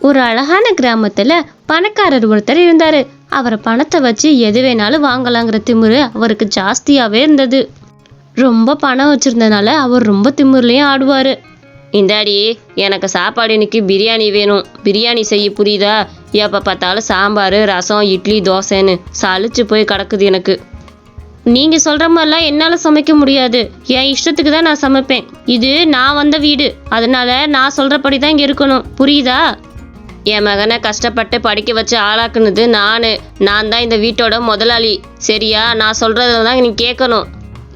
ஒரு அழகான கிராமத்துல பணக்காரர் ஒருத்தர் இருந்தாரு. அவர் பணத்தை வச்சு எது வேணாலும் வாங்கலாங்கிற திமிரு அவருக்கு ஜாஸ்தியாவே இருந்தது. ரொம்ப பணம் வச்சிருந்தனால அவர் ரொம்ப திமிர்லயும் ஆடுவாரு. இந்தாடி எனக்கு சாப்பாடு இன்னைக்கு பிரியாணி வேணும். பிரியாணி செய்ய புரியுதா? எப்போ பார்த்தாலும் சாம்பார் ரசம் இட்லி தோசைன்னு சளிச்சு போய் கிடக்குது எனக்கு. நீங்கள் சொல்கிற மாதிரிலாம் என்னால் சமைக்க முடியாது. என் இஷ்டத்துக்கு தான் நான் சமைப்பேன். இது நான் வந்த வீடு. அதனால நான் சொல்கிறபடி தான் இங்கே இருக்கணும். புரியுதா? என் மகனை கஷ்டப்பட்டு படிக்க வச்சு ஆளாக்குனது நான். நான் தான் இந்த வீட்டோட முதலாளி. சரியா? நான் சொல்கிறத தான் நீ கேட்கணும்.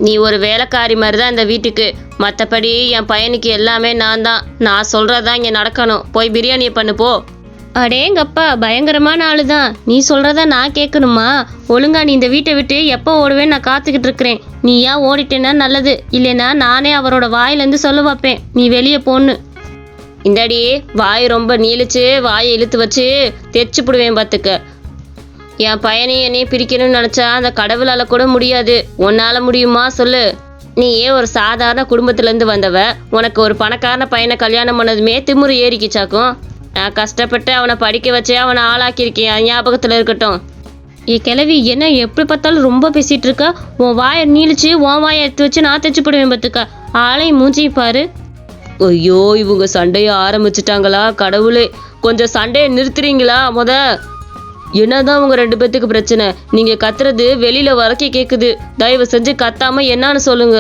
நீ ஒரு வேலைக்காரி மாதிரி தான் இந்த வீட்டுக்கு. மற்றபடி என் பையனுக்கு எல்லாமே நான் தான். நான் சொல்கிறதான் இங்கே நடக்கணும். போய் பிரியாணியை பண்ணு போ. அடேங்கப்பா பயங்கரமான ஆளு தான். நீ சொல்கிறத நான் கேட்கணுமா? ஒழுங்கா நீ இந்த வீட்டை விட்டு எப்போ ஓடுவேன்னு நான் காத்துக்கிட்டு இருக்கிறேன். நீ ஏன் ஓடிட்டேன்னா நல்லது. இல்லைன்னா நானே அவரோட வாயிலேருந்து சொல்ல வைப்பேன். நீ வெளியே போன்னு. இந்தாடி வாய் ரொம்ப நீளிச்சு வாயை இழுத்து வச்சு தெச்சு போடுவேன் பார்த்துக்க என் பையனை என்னையே பிரிக்கணும்னு நினச்சா அந்த கடவுளால் கூட முடியாது. உன்னால் முடியுமா சொல்லு. நீ ஏன் ஒரு சாதாரண குடும்பத்துலேருந்து வந்தவ உனக்கு ஒரு பணக்காரன பையனை கல்யாணம் பண்ணதுமே திமிரு ஏறிக்கிச்சாக்கும். நான் கஷ்டப்பட்டு அவனை படிக்க வச்சே அவனை ஆளாக்கியிருக்கேன். ஞாபகத்தில் இருக்கட்டும். ஏ கிழவி என்ன எப்படி பார்த்தாலும் ரொம்ப பேசிட்டு இருக்க? உன் வாயை நீளிச்சு உன் வாயை எடுத்து வச்சு நான் தைச்சு போடுவேன் பார்த்துக்க ஆளையும் மூஞ்சியும் பாரு. ஐயோ இவங்க சண்டைய ஆரம்பிச்சிட்டாங்களா? கடவுளே கொஞ்சம் சண்டையை நிறுத்துறீங்களா முத? என்னதான் உங்க ரெண்டு பேத்துக்கு பிரச்சனை? நீங்க கத்துறது வெளியில வரைக்கும் கேக்குது. தயவு செஞ்சு கத்தாம என்னன்னு சொல்லுங்க.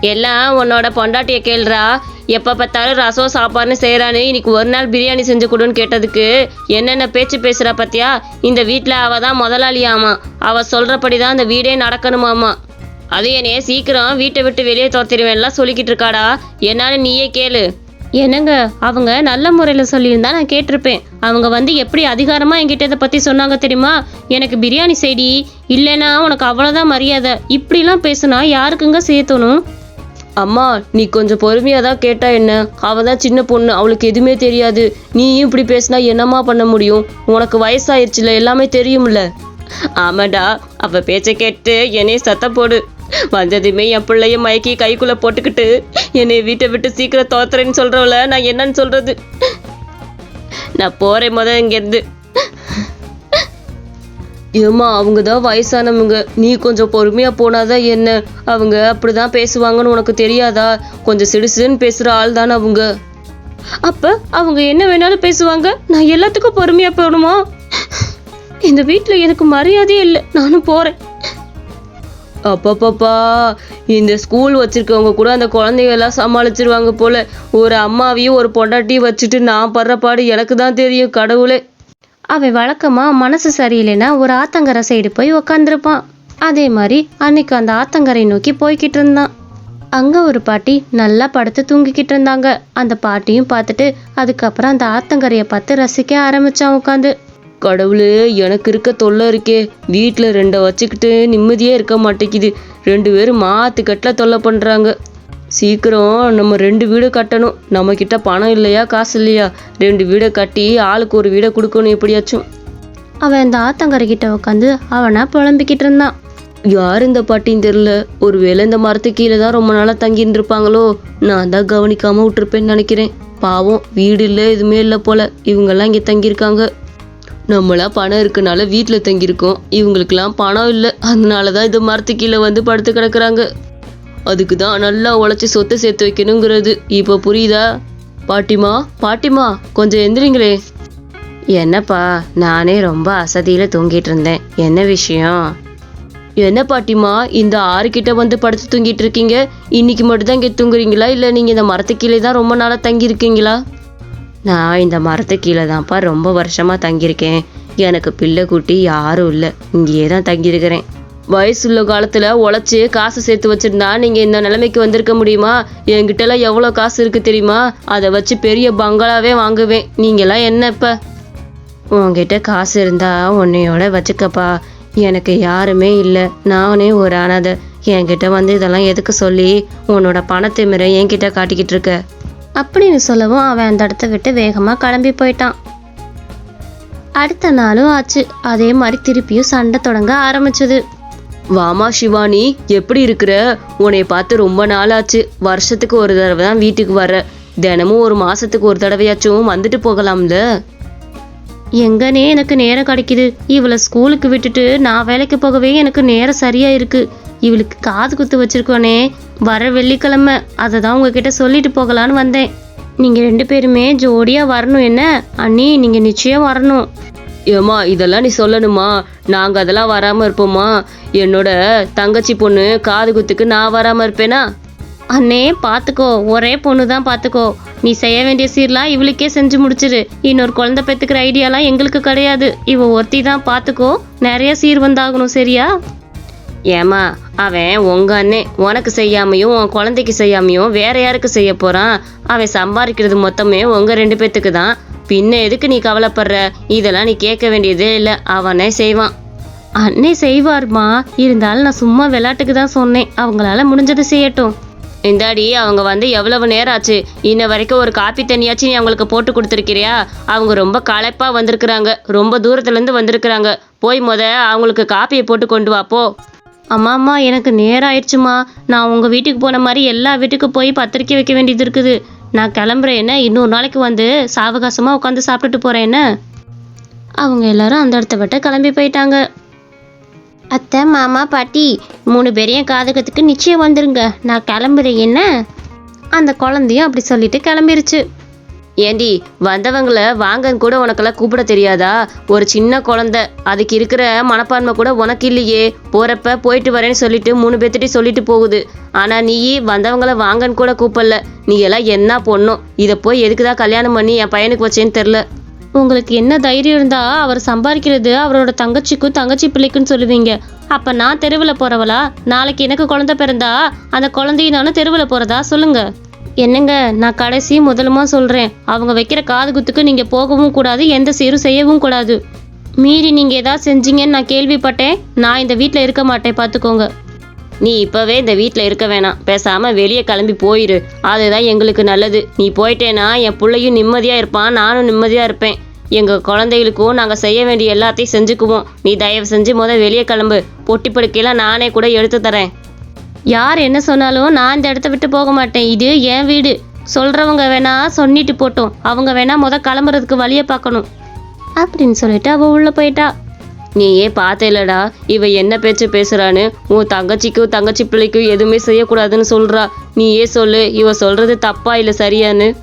எல்லாம் உன்னோட பொண்டாட்டிய கேள்றா. எப்ப பார்த்தாலும் ரசம் சாப்பாடுன்னு செய்யறானு இன்னைக்கு ஒரு நாள் பிரியாணி செஞ்சு கொடுன்னு கேட்டதுக்கு என்னென்ன பேச்சு பேசுறா பத்தியா? இந்த வீட்டுல அவ தான் முதலாளியாமா. அவ சொல்றபடிதான் இந்த வீடே நடக்கணுமாமா. அது என்னைய சீக்கிரம் வீட்டை விட்டு வெளியே துரத்திடுவேன்லாம் சொல்லிக்கிட்டு இருக்காடா என்னன்னு நீயே கேளு. என்னங்க? அவங்க நல்ல முறையில் சொல்லியிருந்தா நான் கேட்டிருப்பேன். அவங்க வந்து எப்படி அதிகாரமாக என்கிட்ட இதை பற்றி சொன்னாங்க தெரியுமா? எனக்கு பிரியாணி செய்டி இல்லைன்னா உனக்கு அவ்வளோதான் மரியாதை. இப்படிலாம் பேசுனா யாருக்குங்க சேர்த்தணும் அம்மா நீ கொஞ்சம் பொறுமையாக தான் கேட்டா என்ன? அவள் தான் சின்ன பொண்ணு அவளுக்கு எதுவுமே தெரியாது. நீயும் இப்படி பேசினா என்னம்மா பண்ண முடியும்? உனக்கு வயசாயிருச்சுல எல்லாமே தெரியும்ல. ஆமாடா அவ பேச்சை கேட்டு என்னைய சத்தம் போடு. வந்ததுமே என் பிள்ளைய மயக்கி கைக்குள்ள போட்டுக்கிட்டு என்னை வீட்டை விட்டு சீக்கிரம் தோத்துறேன்னு சொல்றவள நான் என்னன்னு சொல்றது? நான் போறேன் முத இங்கேருந்து. ஏம்மா அவங்க தான் வயசானவங்க. நீ கொஞ்சம் பொறுமையா போனாதான் என்ன? அவங்க அப்படிதான் பேசுவாங்கன்னு உனக்கு தெரியாதா? கொஞ்சம் சிடுசிடுன்னு பேசுற ஆள் தானே அவங்க. அப்ப அவங்க என்ன வேணாலும் பேசுவாங்க? நான் எல்லாத்துக்கும் பொறுமையா போகணுமா? இந்த வீட்டில் எனக்கு மரியாதையே இல்லை. நானும் போறேன். அப்பப்பப்பா இந்த ஸ்கூல் வச்சிருக்கவங்க கூட அந்த குழந்தைகள்லாம் சமாளிச்சிருவாங்க போல. ஒரு அம்மாவையும் ஒரு பொண்டாட்டியும் வச்சுட்டு நான் படுற பாடு எனக்கு தான் தெரியும் கடவுளே. அவன் வழக்கமா மனசு சரியில்லைன்னா ஒரு ஆத்தங்கரை சைடு போய் உக்காந்துருப்பான். அதே மாதிரி அன்னைக்கு அந்த ஆத்தங்கரை நோக்கி போய்கிட்டு இருந்தான். அங்க ஒரு பாட்டி நல்லா படுத்து தூங்கிக்கிட்டு இருந்தாங்க. அந்த பாட்டியும் பார்த்துட்டு அதுக்கப்புறம் அந்த ஆத்தங்கரையை பார்த்து ரசிக்க ஆரம்பிச்சான் உட்காந்து கடவுளே எனக்கு இருக்க தொல்லை இருக்கே. வீட்டில் ரெண்டை வச்சுக்கிட்டு நிம்மதியே இருக்க மாட்டேங்குது. ரெண்டு பேரும் மாத்து கட்டில் தொல்லை பண்ணுறாங்க சீக்கிரம் நம்ம ரெண்டு வீடு கட்டணும். நம்ம கிட்ட பணம் இல்லையா காசு இல்லையா? ரெண்டு வீடை கட்டி ஆளுக்கு ஒரு வீடை கொடுக்கணும் எப்படியாச்சும். அவன் அந்த ஆத்தங்கரை கிட்ட உட்காந்து அவனா புலம்பிக்கிட்டு இருந்தான். யார் இந்த பாட்டின்னு தெரில ஒருவேளை இந்த மரத்து கீழே தான் ரொம்ப நாளாக தங்கி இருந்திருப்பாங்களோ நான் தான் கவனிக்காம விட்டுருப்பேன்னு நினைக்கிறேன். பாவம் வீடு இல்லை எதுவுமே இல்லை போல. இவங்கெல்லாம் இங்கே தங்கியிருக்காங்க. நம்மளா பணம் இருக்கனால வீட்டில் தங்கியிருக்கோம். இவங்களுக்கெல்லாம் பணம் இல்லை. அதனால தான் இது மரத்து கீழே வந்து படுத்து கிடக்குறாங்க. அதுக்கு தான் நல்லா உழைச்சி சொத்தை சேர்த்து வைக்கணுங்கிறது. இப்போ புரியுதா? பாட்டிமா பாட்டிமா கொஞ்சம் எந்திரிங்களே. என்னப்பா நானே ரொம்ப அசதியில் தூங்கிட்டு இருந்தேன். என்ன விஷயம்? என்ன பாட்டிமா இந்த ஆறு கிட்ட வந்து படுத்து தூங்கிட்டு இருக்கீங்க? இன்னைக்கு மட்டும்தான் இங்கே தூங்குறீங்களா? இல்லை நீங்கள் இந்த மரத்து கீழே தான் ரொம்ப நாளாக தங்கியிருக்கீங்களா? நான் இந்த மரத்து கீழே தான்ப்பா ரொம்ப வருஷமாக தங்கியிருக்கேன். எனக்கு பிள்ளை குட்டி யாரும் இல்லை. இங்கேயே தான் தங்கியிருக்கிறேன். வயசுள்ள காலத்தில் உழைச்சி காசு சேர்த்து வச்சுருந்தா நீங்கள் இந்த நிலைமைக்கு வந்திருக்க முடியுமா? என்கிட்டலாம் எவ்வளோ காசு இருக்குது தெரியுமா? அதை வச்சு பெரிய பங்களாவே வாங்குவேன். நீங்களாம் என்ன இப்போ உங்ககிட்ட காசு இருந்தால் உன்னையோட வச்சுக்கப்பா. எனக்கு யாருமே இல்லை. நானே ஒரு அனாதை. என்கிட்ட வந்து இதெல்லாம் எதுக்கு சொல்லி உன்னோட பணத்திமிரை என்கிட்ட காட்டிக்கிட்டு இருக்க? அப்படின்னு சொல்லவும் அவன் அந்த இடத்த விட்டு வேகமாக கிளம்பி போயிட்டான். அடுத்த நாளும் ஆச்சு. அதே மாதிரி திருப்பியும் சண்டை தொடங்க ஆரம்பிச்சது. வாமா சிவானி எப்படி இருக்கிற? உன்னை பார்த்து ரொம்ப நாள் ஆச்சு வருஷத்துக்கு ஒரு தடவை தான் வீட்டுக்கு வர்ற. தினமும் ஒரு மாசத்துக்கு ஒரு தடவையாச்சும் வந்துட்டு போகலாம்ல? எங்கனே எனக்கு நேரம் கிடைக்குது. இவளை ஸ்கூலுக்கு விட்டுட்டு நான் வேலைக்கு போகவே எனக்கு நேரம் சரியா இருக்கு இவளுக்கு காது குத்து வச்சிருக்கோனே வர வெள்ளிக்கிழமை அதை தான் உங்ககிட்ட சொல்லிட்டு போகலான்னு வந்தேன். நீங்க ரெண்டு பேருமே ஜோடியா வரணும் என்ன? அண்ணி நீங்க நிச்சயம் வரணும். ஏம்மா இதெல்லாம் நீ சொல்லணுமா? நாங்கள் அதெல்லாம் வராமல் இருப்போமா? என்னோட தங்கச்சி பொண்ணு காது குத்துக்கு நான் வராமல் இருப்பேனா? அண்ணே பார்த்துக்கோ ஒரே பொண்ணு தான் பார்த்துக்கோ நீ செய்ய வேண்டிய சீர்லாம் இவளுக்கே செஞ்சு முடிச்சிரு. இன்னொரு குழந்தை பெற்றுக்கிற ஐடியாலாம் எங்களுக்கு கிடையாது. இவ ஒருத்தி தான் பார்த்துக்கோ நிறைய சீர் வந்தாகணும் சரியா? ஏம்மா அவன் உங்க அண்ணே. உனக்கு செய்யாமையும் உன் குழந்தைக்கு செய்யாமையும் வேற யாருக்கு செய்ய போறான்? அவன் சம்பாதிக்கிறது மொத்தமே உங்க ரெண்டு பேத்துக்கு தான். பின்ன எதுக்கு நீ கவலைப்படுற? இதெல்லாம் நீ கேட்க வேண்டியதே இல்லை. அவனே செய்வான். அண்ணே செய்வார்மா? இருந்தாலும் நான் சும்மா விளையாட்டுக்கு தான் சொன்னேன். அவங்களால முடிஞ்சதை செய்யட்டும். இந்தாடி அவங்க வந்து எவ்வளவு நேரம் ஆச்சு? இன்ன வரைக்கும் ஒரு காப்பி தண்ணியாச்சும் நீ அவங்களுக்கு போட்டு கொடுத்துருக்கிறியா? அவங்க ரொம்ப களைப்பா வந்திருக்கிறாங்க. ரொம்ப தூரத்துல இருந்து வந்திருக்கிறாங்க. போய் முத அவங்களுக்கு காப்பியை போட்டு கொண்டு வாப்போ அம்மாம்மா அம்மா எனக்கு நேரம் ஆயிடுச்சுமா நான் உங்கள் வீட்டுக்கு போன மாதிரி எல்லா வீட்டுக்கு போய் பத்திரிக்கை வைக்க வேண்டியது இருக்குது. நான் கிளம்புறேன் என்ன? இன்னொரு நாளைக்கு வந்து சாவகாசமாக உட்காந்து சாப்பிட்டுட்டு போகிறேன் என்ன? அவங்க எல்லாரும் அந்த இடத்த விட்டு கிளம்பி போயிட்டாங்க. அத்தை மாமா பாட்டி மூணு பேரையும் காதகத்துக்கு நிச்சயம் வந்துருங்க. நான் கிளம்புறேன் என்ன? அந்த குழந்தையும் அப்படி சொல்லிட்டு கிளம்பிருச்சு. ஏண்டி வந்தவங்கள வாங்கன்னு கூட உனக்கெல்லாம் கூப்பிட தெரியாதா? ஒரு சின்ன குழந்தை. அதுக்கு இருக்கிற மனப்பான்மை கூட உனக்கு இல்லையே. போறப்ப போயிட்டு வரேன்னு சொல்லிட்டு மூணு பேர்த்திட்டி சொல்லிட்டு போகுது. ஆனா நீ வந்தவங்கள வாங்கன்னு கூட கூப்பிடல. நீ எல்லாம் என்ன பொண்ணும் இதை போய் எதுக்குதான் கல்யாணம் பண்ணி என் பையனுக்கு வச்சேன்னு தெரில உங்களுக்கு என்ன தைரியம் இருந்தா அவர் சம்பாதிக்கிறது அவரோட தங்கச்சிக்கும் தங்கச்சி பிள்ளைக்குன்னு சொல்லுவீங்க. அப்ப நான் தெருவில் போறவளா? நாளைக்கு எனக்கு குழந்தை பிறந்தா அந்த குழந்தையினாலும் நானும் தெருவில் போறதா? சொல்லுங்க. என்னங்க நான் கடைசி முதலுமா சொல்கிறேன் அவங்க வைக்கிற காது குத்துக்கு நீங்கள் போகவும் கூடாது எந்த சீரும் செய்யவும் கூடாது. மீறி நீங்கள் ஏதாவது செஞ்சீங்கன்னு நான் கேள்விப்பட்டேன். நான் இந்த வீட்டில் இருக்க மாட்டேன் பார்த்துக்கோங்க நீ இப்போவே இந்த வீட்டில் இருக்க வேணாம். பேசாமல் வெளியே கிளம்பி போயிரு. அதுதான் எங்களுக்கு நல்லது. நீ போயிட்டேனா என் பிள்ளையும் நிம்மதியாக இருப்பான் நானும் நிம்மதியாக இருப்பேன். எங்கள் குழந்தைகளுக்கும் நாங்கள் செய்ய வேண்டிய எல்லாத்தையும் செஞ்சுக்குவோம். நீ தயவு செஞ்சு முத வெளியே கிளம்பு. பொட்டி படுக்கையெல்லாம் நானே கூட எடுத்து தரேன். யார் என்ன சொன்னாலும் நான் இந்த இடத்த விட்டு போக மாட்டேன். இது என் வீடு. சொல்கிறவங்க வேணா சொன்னிட்டு போட்டோம். அவங்க வேணா முத கிளம்புறதுக்கு வழியை பார்க்கணும் அப்படின்னு சொல்லிட்டு அவள் உள்ளே போயிட்டா. நீயே பார்த்தேலடா. இவ என்ன பேச்சு பேசுறான்னு. உன் தங்கச்சிக்கும் தங்கச்சி பிள்ளைக்கும் எதுவுமே செய்யக்கூடாதுன்னு சொல்றா. நீயே சொல்லு. இவ சொல்றது தப்பா இல்லை சரியான்னு.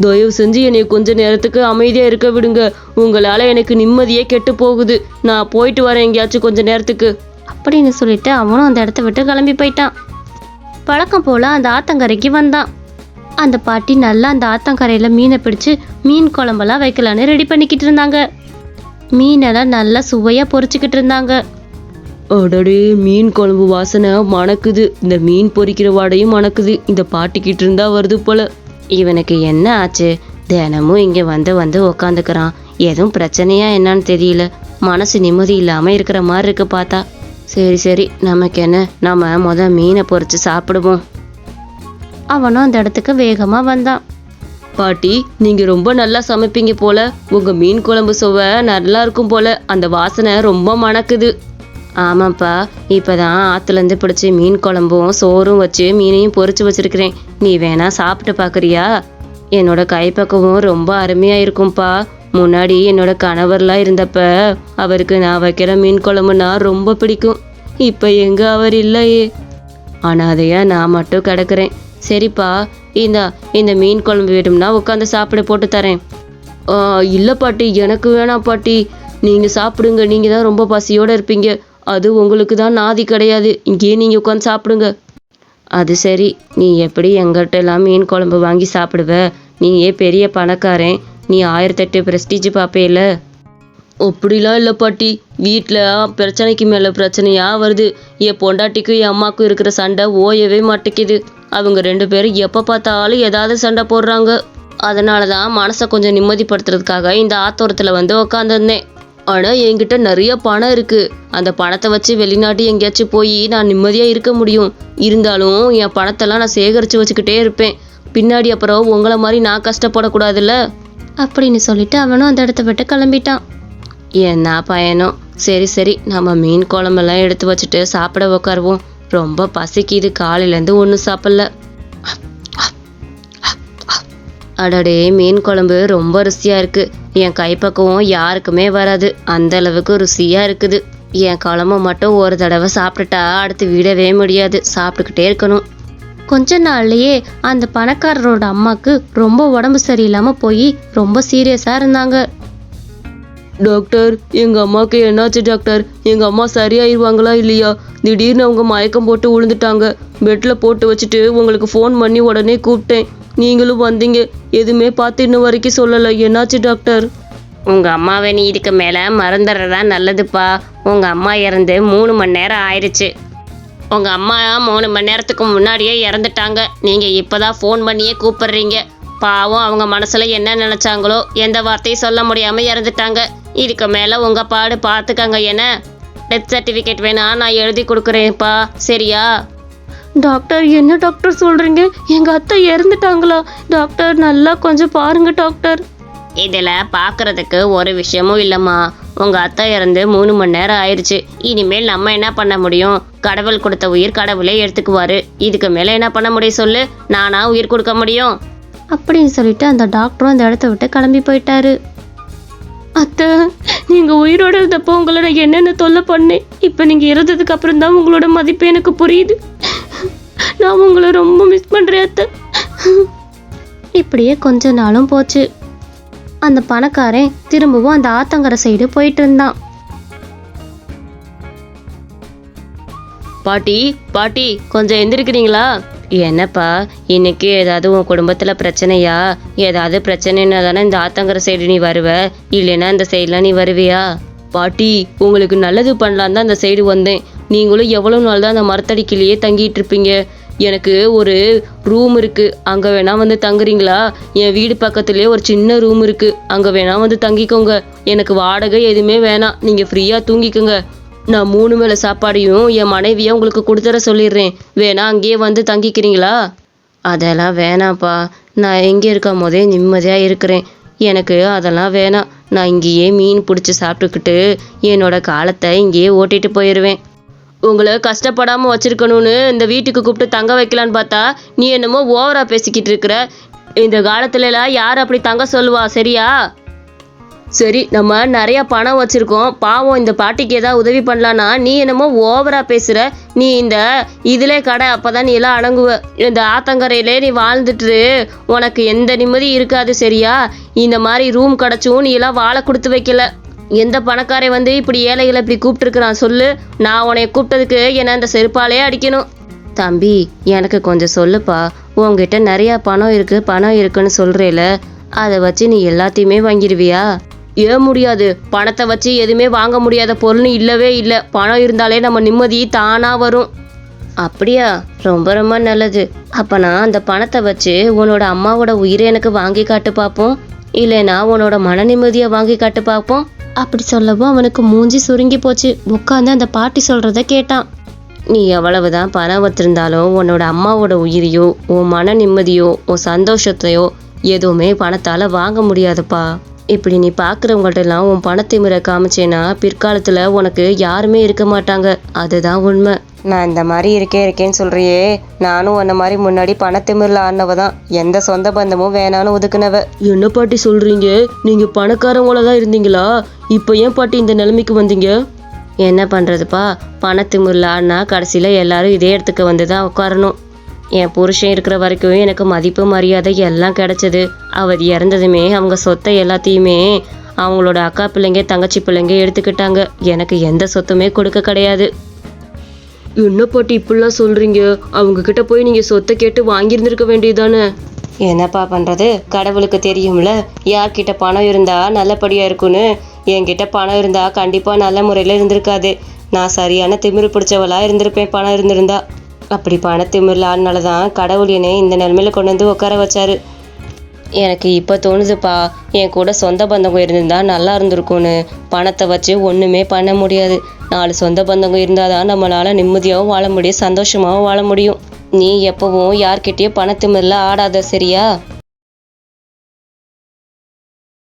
தயவு செஞ்சு என்னை கொஞ்ச நேரத்துக்கு அமைதியா இருக்க விடுங்க. உங்களால எனக்கு நிம்மதியே கெட்டு போகுது. நான் போயிட்டு வரேன் எங்கேயாச்சும் கொஞ்ச நேரத்துக்கு. அப்படின்னு சொல்லிட்டு அவனும் அந்த இடத்த விட்டு கிளம்பி போயிட்டான். பழக்கம் போல அந்த ஆத்தங்கரைக்கு வந்தான். அந்த பாட்டி நல்லா அந்த ஆத்தங்கரையில மீனை பிடிச்சு மீன் குழம்பெல்லாம் வைக்கலான்னு ரெடி பண்ணிக்கிட்டு இருந்தாங்க. மீனெல்லாம் நல்லா சுவையா பொரிச்சுக்கிட்டு இருந்தாங்க. அடடே மீன் குழம்பு வாசனை மணக்குது. இந்த மீன் பொரிக்கிற வாடையும் மணக்குது. இந்த பாட்டிக்கிட்டு இருந்தா வருது போல. இவனுக்கு என்ன ஆச்சு? தினமும் இங்க வந்து வந்து உக்காந்துக்கிறான். எதுவும் பிரச்சனையா என்னன்னு தெரியல. மனசு நிம்மதி இல்லாம இருக்கிற மாதிரி இருக்கு பார்த்தா. சரி சரி. நமக்கு என்ன? நம்ம முத மீனை பொறிச்சு சாப்பிடுவோம். அவனும் அந்த இடத்துக்கு வேகமாக வந்தான். பாட்டி நீங்க ரொம்ப நல்லா சமைப்பீங்க போல. உங்க மீன் குழம்பு சுவை நல்லா இருக்கும் போல. அந்த வாசனை ரொம்ப மணக்குது. ஆமாப்பா. இப்பதான் ஆத்துல இருந்து பிடிச்சி மீன் குழம்பும் சோறும் வச்சு மீனையும் பொறிச்சு வச்சிருக்கிறேன். நீ வேணா சாப்பிட்டு பார்க்குறியா என்னோட கைப்பக்குவம் ரொம்ப அருமையாக இருக்கும்ப்பா முன்னாடி என்னோட கணவர்லாம் இருந்தப்ப அவருக்கு நான் வைக்கிற மீன் குழம்புனா ரொம்ப பிடிக்கும். இப்போ எங்க அவர் இல்லையே. அனாதையா நான் மட்டும் கிடக்குறேன். சரிப்பா இந்தா இந்த மீன் குழம்பு வேணும்னா உட்காந்து சாப்பிட போட்டு தரேன். இல்லை பாட்டி எனக்கு வேணாம் பாட்டி. நீங்கள் சாப்பிடுங்க நீங்கள் தான் ரொம்ப பசியோடு இருப்பீங்க. அது உங்களுக்கு தான் நாதி கிடையாது. இங்கேயே நீங்கள் உட்காந்து சாப்பிடுங்க. அது சரி நீ எப்படி எங்கிட்ட எல்லாம் மீன் குழம்பு வாங்கி சாப்பிடுவ? நீ ஏன் பெரிய பணக்காரன்? நீ ஆயிரத்தெட்டு பிரஸ்டீஜ் பார்ப்பேல? அப்படிலாம் இல்லை பாட்டி. வீட்டில் பிரச்சனைக்கு மேலே பிரச்சனையாக வருது. என் பொண்டாட்டிக்கும் என் அம்மாக்கும் இருக்கிற சண்டை ஓயவே மாட்டேங்குது. அவங்க ரெண்டு பேரும் எப்போ பார்த்தாலும் ஏதாவது சண்டை போடுறாங்க. அதனால தான் மனசை கொஞ்சம் நிம்மதிப்படுத்துறதுக்காக இந்த ஆத்தோரத்தில் வந்து உக்காந்துருந்தேன். ஆனால் என்கிட்ட நிறைய பணம் இருக்குது அந்த பணத்தை வச்சு வெளிநாட்டு எங்கேயாச்சும் போய் நான் நிம்மதியாக இருக்க முடியும். இருந்தாலும் என் பணத்தெல்லாம் நான் சேகரித்து வச்சுக்கிட்டே இருப்பேன். பின்னாடி அப்புறம் உங்களை மாதிரி நான் கஷ்டப்படக்கூடாதுல்ல? அப்படின்னு சொல்லிட்டு அவனும் அந்த இடத்த விட்டு கிளம்பிட்டான். என்ன பயணம் சரி சரி. நம்ம மீன் குழம்பெல்லாம் எடுத்து வச்சுட்டு சாப்பிட உட்காருவோம் ரொம்ப பசிக்குது. காலையிலேருந்து ஒன்றும் சாப்பிடல. அடடே மீன் குழம்பு ரொம்ப ருசியாக இருக்குது என் கைப்பக்குவம் யாருக்குமே வராது. அந்த அளவுக்கு ருசியாக இருக்குது. என் குழம்பு மட்டும் ஒரு தடவை சாப்பிட்டுட்டா அடுத்து விடவே முடியாது. சாப்பிட்டுக்கிட்டே இருக்கணும். கொஞ்ச நாள்லயே அந்த பணக்காரரோட அம்மாக்கு ரொம்ப உடம்பு சரியில்லாம போய் ரொம்ப சீரியஸா இருந்தாங்க. டாக்டர் எங்க அம்மாவுக்கு என்னாச்சு டாக்டர்? எங்க அம்மா சரியாயிருவாங்களா இல்லையா? திடீர்னு அவங்க மயக்கம் போட்டு விழுந்துட்டாங்க பெட்ல போட்டு வச்சுட்டு உங்களுக்கு ஃபோன் பண்ணி உடனே கூப்பிட்டேன். நீங்களும் வந்தீங்க. எதுவுமே பார்த்து இன்ன வரைக்கும் சொல்லலை. என்னாச்சு டாக்டர்? உங்க அம்மாவை நீ இதுக்கு மேல மறந்துடுறதா நல்லதுப்பா. உங்க அம்மா இறந்து மூணு மணி நேரம் ஆயிடுச்சு. உங்க அம்மா மூணு மணி நேரத்துக்கு முன்னாடியே இறந்துட்டாங்க. நீங்க இப்பதான் ஃபோன் பண்ணியே கூப்பிடுறீங்க. பாவம் அவங்க மனசுல என்ன நினைச்சாங்களோ எந்த வார்த்தையும் சொல்ல முடியாம இறந்துட்டாங்க. இதுக்கு மேல உங்க பாடு பார்த்துக்கங்க என்ன? டெத் சர்டிஃபிகேட் வேணா நான் எழுதி கொடுக்குறேன்ப்பா. சரியா? டாக்டர் என்ன டாக்டர் சொல்றீங்க? எங்க அத்தை இறந்துட்டாங்களா? டாக்டர் நல்லா கொஞ்சம் பாருங்க டாக்டர். இதில் பார்க்கறதுக்கு ஒரு விஷயமும் இல்லைம்மா. உங்கள் அத்தை இறந்து மூணு மணி நேரம் ஆயிடுச்சு இனிமேல் நம்ம என்ன பண்ண முடியும்? கடவுள் கொடுத்த உயிர் கடவுளே எடுத்துக்குவாரு. இதுக்கு மேலே என்ன பண்ண முடியும் சொல்லு? நானா உயிர் கொடுக்க முடியும்? அப்படின்னு சொல்லிட்டு அந்த டாக்டரும் அந்த இடத்த விட்டு கிளம்பி போயிட்டாரு. அத்தை நீங்கள் உயிரோட இருந்தப்போ உங்களை நான் என்னென்ன தொல்லை பண்ணேன்? இப்போ நீங்கள் இறந்ததுக்கு அப்புறம் தான் உங்களோட மதிப்பு எனக்கு புரியுது. நான் உங்களை ரொம்ப மிஸ் பண்ணுறேன் அத்தை. இப்படியே கொஞ்ச நாளும் போச்சு. அந்த பணக்காரன் திரும்பவும் அந்த ஆத்தங்கரை சைடு போயிட்டு இருந்தான். பாட்டி பாட்டி கொஞ்சம் எந்திருக்கிறீங்களா? என்னப்பா இன்னைக்கு ஏதாவது உன் குடும்பத்தில் பிரச்சனையா? ஏதாவது பிரச்சனைன்னா தானே இந்த ஆத்தங்கரை சைடு நீ வருவ? இல்லைன்னா இந்த சைடுலாம் நீ வருவியா? பாட்டி உங்களுக்கு நல்லது பண்ணலான் தான் அந்த சைடு வந்தேன். நீங்களும் எவ்வளோ நாள் தான் அந்த மரத்தடிக்கிலேயே தங்கிட்டு இருப்பீங்க? எனக்கு ஒரு ரூம் இருக்குது அங்கே வேணால் வந்து தங்குறீங்களா? என் வீடு பக்கத்துலேயே ஒரு சின்ன ரூம் இருக்குது அங்கே வேணால் வந்து தங்கிக்கோங்க. எனக்கு வாடகை எதுவுமே வேணாம். நீங்கள் ஃப்ரீயாக தூங்கிக்கோங்க. நான் மூணு மேலே சாப்பாடையும் என் மனைவியை உங்களுக்கு கொடுத்துற சொல்லிடுறேன். வேணா அங்கேயே வந்து தங்கிக்கிறீங்களா? அதெல்லாம் வேணாம்ப்பா. நான் எங்கே இருக்கும் போதே நிம்மதியாக இருக்கிறேன். எனக்கு அதெல்லாம் வேணாம். நான் இங்கேயே மீன் பிடிச்சி சாப்பிட்டுக்கிட்டு என்னோட காலத்தை இங்கேயே ஓட்டிகிட்டு போயிடுவேன் உங்களை கஷ்டப்படாமல் வச்சிருக்கணும்னு இந்த வீட்டுக்கு கூப்பிட்டு தங்க வைக்கலான்னு பார்த்தா நீ என்னமோ ஓவரா பேசிக்கிட்டு இருக்கிற. இந்த காலத்துலலாம் யார் அப்படி தங்க சொல்லுவா சரியா? சரி நம்ம நிறைய பணம் வச்சிருக்கோம். பாவம் இந்த பாட்டிக்கு ஏதாவது உதவி பண்ணலான்னா நீ என்னமோ ஓவரா பேசுற. நீ இந்த இதிலே கடை அப்பதான் நீ எல்லாம் அடங்குவ. இந்த ஆத்தங்கரையிலே நீ வாழ்ந்துட்டு உனக்கு எந்த நிம்மதி இருக்காது சரியா? இந்த மாதிரி ரூம் கிடைச்சும் நீ எல்லாம் வாழை கொடுத்து வைக்கல. எந்த பணக்காரை வந்து இப்படி ஏழைகளை இப்படி கூப்பிட்டுருக்குறான் சொல்லு. நான் உன்னை கூப்பிட்டதுக்கு என்ன அந்த செருப்பாலே அடிக்கணும். தம்பி எனக்கு கொஞ்சம் சொல்லுப்பா. உங்ககிட்ட நிறையா பணம் இருக்குது பணம் இருக்குன்னு சொல்கிறேல அதை வச்சு நீ எல்லாத்தையுமே வாங்கிடுவியா? ஏன் முடியாது? பணத்தை வச்சு எதுவுமே வாங்க முடியாத பொருள்னு இல்லவே இல்லை. பணம் இருந்தாலே நம்ம நிம்மதி தானாக வரும். அப்படியா? ரொம்ப ரொம்ப நல்லது. அப்போ நான் அந்த பணத்தை வச்சு உன்னோட அம்மாவோட உயிரை எனக்கு வாங்கி காட்டு பார்ப்போம். இல்லைனா உன்னோட மன நிம்மதியை வாங்கி காட்டு பார்ப்போம். அப்படி சொல்லவும் அவனுக்கு மூஞ்சி சுருங்கி போச்சு. உட்காந்து அந்த பாட்டி சொல்கிறத கேட்டான். நீ எவ்வளவுதான் பணம் வச்சிருந்தாலும் உன்னோட அம்மாவோட உயிரையோ உன் மன நிம்மதியோ உன் சந்தோஷத்தையோ எதுவுமே பணத்தால் வாங்க முடியாதுப்பா. இப்படி நீ பார்க்குறவங்கள்ட்ட எல்லாம் உன் பணத்திமிரை காமிச்சேன்னா பிற்காலத்துல உனக்கு யாருமே இருக்க மாட்டாங்க. அதுதான் உண்மை. நான் இந்த மாதிரி இருக்கேன் இருக்கேன்னு சொல்றியே. நானும் உன்ன மாதிரி முன்னாடி பணத்திமிரில் ஆனவ தான். எந்த சொந்த பந்தமும் வேணான்னு ஒதுக்குனவ. என்ன பாட்டி சொல்றீங்க? நீங்க பணக்காரவங்கள தான் இருந்தீங்களா? இப்போ ஏன் பாட்டி இந்த நிலைமைக்கு வந்தீங்க? என்ன பண்ணுறதுப்பா பணத்திமுறில் ஆடினா கடைசியில் எல்லாரும் இதே இடத்துக்கு வந்து தான் உட்காரணும். என் புருஷன் இருக்கிற வரைக்கும் எனக்கு மதிப்பு மரியாதை எல்லாம் கிடைச்சது. அவர் இறந்ததுமே அவங்க சொத்தை எல்லாத்தையுமே அவங்களோட அக்கா பிள்ளைங்க தங்கச்சி பிள்ளைங்க எடுத்துக்கிட்டாங்க. எனக்கு எந்த சொத்துமே கொடுக்க கிடையாது. என்ன பாட்டி இப்படிலாம் சொல்றீங்க? அவங்க கிட்ட போய் நீங்க சொத்தை கேட்டு வாங்கியிருந்திருக்க வேண்டியதானே என்னப்பா பண்றது? கடவுளுக்கு தெரியும்ல. யார்கிட்ட பணம் இருந்தா நல்லபடியா இருக்கும்னு. என்கிட்ட பணம் இருந்தா கண்டிப்பா நல்ல முறையில இருந்திருக்காது. நான் சரியான திமிரு பிடிச்சவளா இருந்திருப்பேன் பணம் இருந்திருந்தா. அப்படி பண திமிரில் தான் கடவுள் என்னை இந்த நிலமையில கொண்டு வந்து உட்கார வச்சாரு. எனக்கு இப்போ தோணுதுப்பா என் கூட சொந்த பந்தங்க இருந்திருந்தா நல்லா இருந்திருக்கும்னு. பணத்தை வச்சு ஒன்றுமே பண்ண முடியாது. நாலு சொந்த பந்தங்க இருந்தால் தான் நம்மளால் நிம்மதியாகவும் வாழ முடியும் சந்தோஷமாகவும் வாழ முடியும். நீ எப்பவும் யார்கிட்டயும் மேல ஆடாத சரியா?